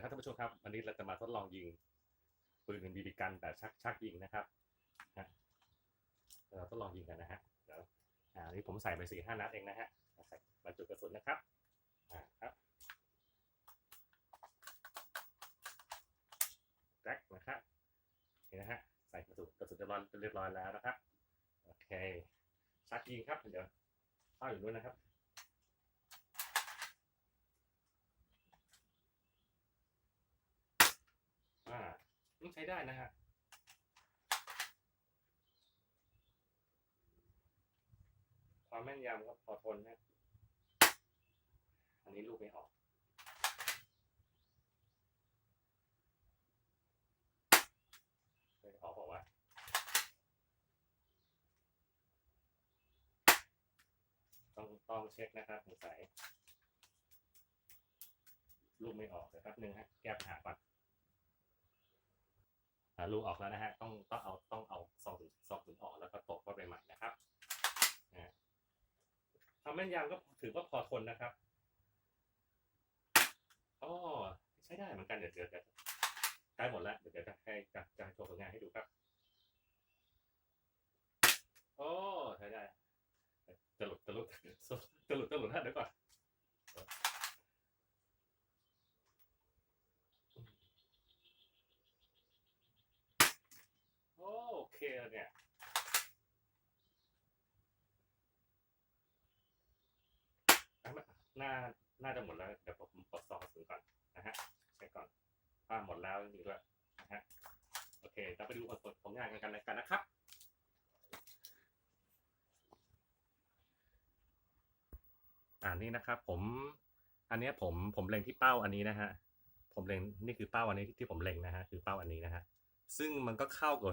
ดีครับท่านผู้ชมครับ วันนี้เราจะมาทดลองยิงปืนบีบีกันแบบชักชักยิงนะครับเราทดลองยิงกันนะฮะเดี๋ยวอ่าอันนี้ผมใส่ไปสี่ห้านัดเองนะฮะใส่บรรจุกระสุนนะครับอ่าครับแจ็คนะครับนี่นะฮะใส่กระสุนกระสุนเรียบร้อยเรียบร้อยแล้วนะครับโอเคชักยิงครับเดี๋ยวเข้าอยู่ด้วยนะครับ อ่า ใช้ได้นะฮะความแม่นยำก็พอทนนะอันนี้ลูกไม่ออกไม่ออกบอกว่าต้องต้องเช็คนะครับสงสัยลูกไม่ออกเดี๋ยวแป๊บนึงฮะแก้ปัญหาก่อน อ่าลูกออกแล้วนะฮะต้องต้องเอาต้องเอาซองถึงซองถึงออกแล้วก็ตกเข้าไปใหม่นะครับนะความแม่นยำก็ถือว่าพอทนนะครับอ๋อใช้ได้เหมือนกันเดี๋ยวเดี๋ยวเดี๋ยวใกล้หมดแล้วเดี๋ยวจะให้จะจะโชว์ผลงานให้ดูครับโอ้ใช้ได้จะหลุดจะหลุดจะหลุดจะหลุดนะเดี๋ยวก่อน โอเคแล้วเนี่ย น่าน่าจะหมดแล้ว เดี๋ยวผมปลดซองกระสุนก่อนนะฮะเช็คก่อนว่าหมดแล้วจริงๆด้วยนะฮะโอเคเราไปดูผลผลงานกันกันกันนะครับอ่านี่นะครับ ผม อันนี้ผมผมเล็งที่เป้าอันนี้นะฮะผมเล็งนี่คือเป้าอันนี้ที่ผมเล็งนะฮะคือเป้าอันนี้นะฮะซึ่งมันก็เข้ากับ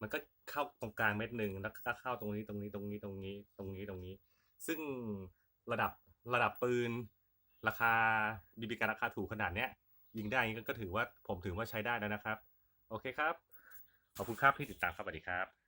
มันก็เข้าตรงกลางเม็ดหนึ่งแล้วก็เข้าตรงนี้ตรงนี้ตรงนี้ตรงนี้ตรงนี้ตรงนี้ ซึ่งระดับ ระดับปืน ราคาบีบีการราคาถูกขนาดเนี้ย ยิงได้ก็ก็ถือว่าผมถือว่าใช้ได้แล้วนะครับ โอเคครับ ขอบคุณครับที่ติดตามครับสวัสดีครับ